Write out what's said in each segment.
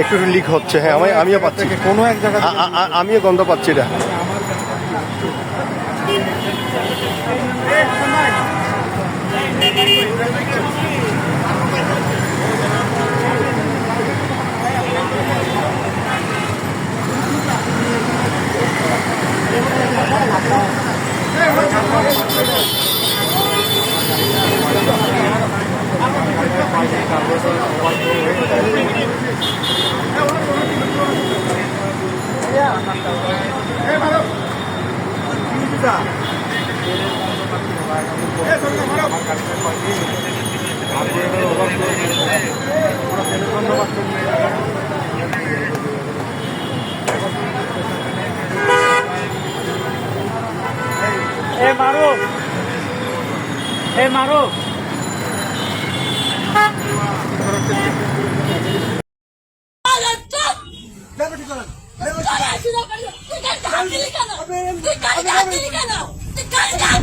একটু লিক হচ্ছে। হ্যাঁ আমি আমিও পাচ্ছি। কোনো এক জায়গা আমিও গন্ধ পাচ্ছি এটা। এ মারো। এ মারো। তুই গাড়িতে হাত দিলি কেন তুই গাড়িতে হাত দিলি কেন তুই গাড়িতে হাত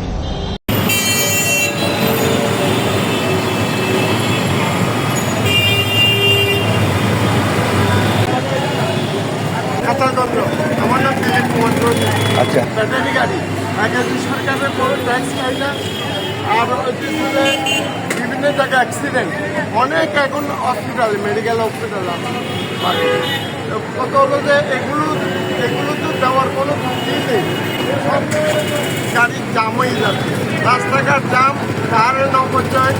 আচ্ছা ব্যাটারি গাড়ি বিভিন্ন জায়গায় অ্যাক্সিডেন্ট অনেক এখন হসপিটাল মেডিকেল হসপিটাল কত হলো যে এগুলো এগুলো তো দেওয়ার কোনো ই নেই সব গাড়ির জাম হয়ে যাচ্ছে রাস্তাঘাট জাম কারের নবচয়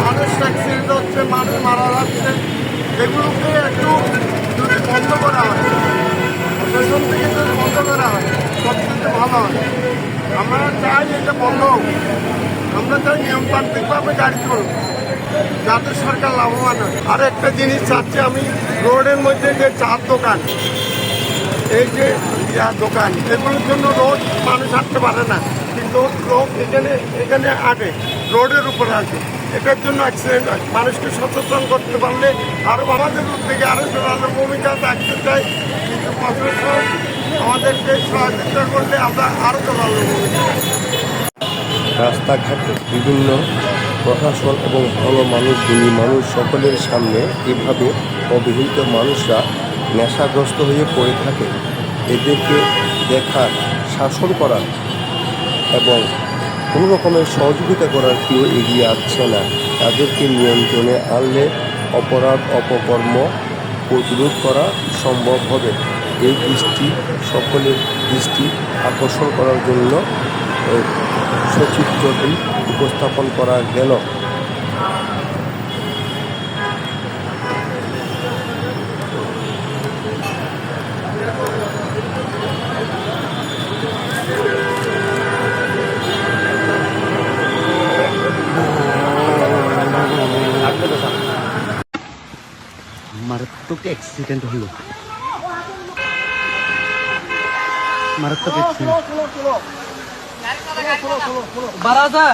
মানুষ অ্যাক্সিডেন্ট হচ্ছে মানুষ মারা যাচ্ছে এগুলোকে একটু যদি বন্ধ করা হয় প্রশাসন থেকে যদি বন্ধ করা হয় আমরা চাই এটা বন্ধ আমরা চাই নিয়মতান্ত্রিকভাবে গাড়ি চলুক, যাতে সরকার লাভবান হয়। আর একটা জিনিস চাচ্ছি আমি, রোডের মধ্যে যে চার দোকান, এই যে দোকান, এগুলোর জন্য রোড মানুষ হাঁটতে পারে না। কিন্তু লোক এখানে এখানে আগে রোডের উপরে আসে। এটার জন্য অ্যাক্সিডেন্ট হয়। মানুষকে সচেতন করতে পারলে আরও আমাদের থেকে আরও জোরালো ভূমিকা থাকতে চাই। কিন্তু আমাদেরকে সহযোগিতা করলে আমরা আরও জোরালো ভূমিকা রাস্তাঘাটে বিভিন্ন প্রশাসন এবং ভালো মানুষ গুণী মানুষ সকলের সামনে এভাবে অবহেলিত মানুষরা নেশাগ্রস্ত হয়ে পড়ে থাকে। এদেরকে দেখার, শাসন করার এবং কোনো রকমের সহযোগিতা করার কেউ এগিয়ে আসছে না। তাদেরকে নিয়ন্ত্রণে আনলে অপরাধ, অপকর্ম প্রতিরোধ করা সম্ভব হবে। এই দৃষ্টি সকলের দৃষ্টি আকর্ষণ করার জন্য সচিত্রটি উপস্থাপন করা গেল। মারাত্মক অ্যাক্সিডেন্ট হলো। মারাত্মক অ্যাক্সিডেন্ট বারাদা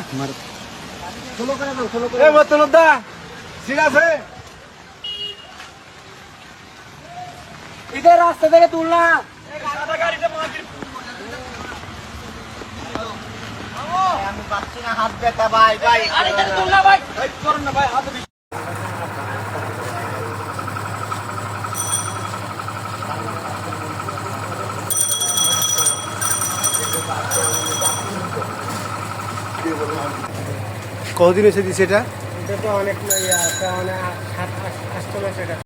এ মতলবদা ঠিক আছে? ইধর রাস্তা থেকে তুলনা কতদিন এসে সেটা এটা? তো অনেক আছে সাত আট মাস এটা।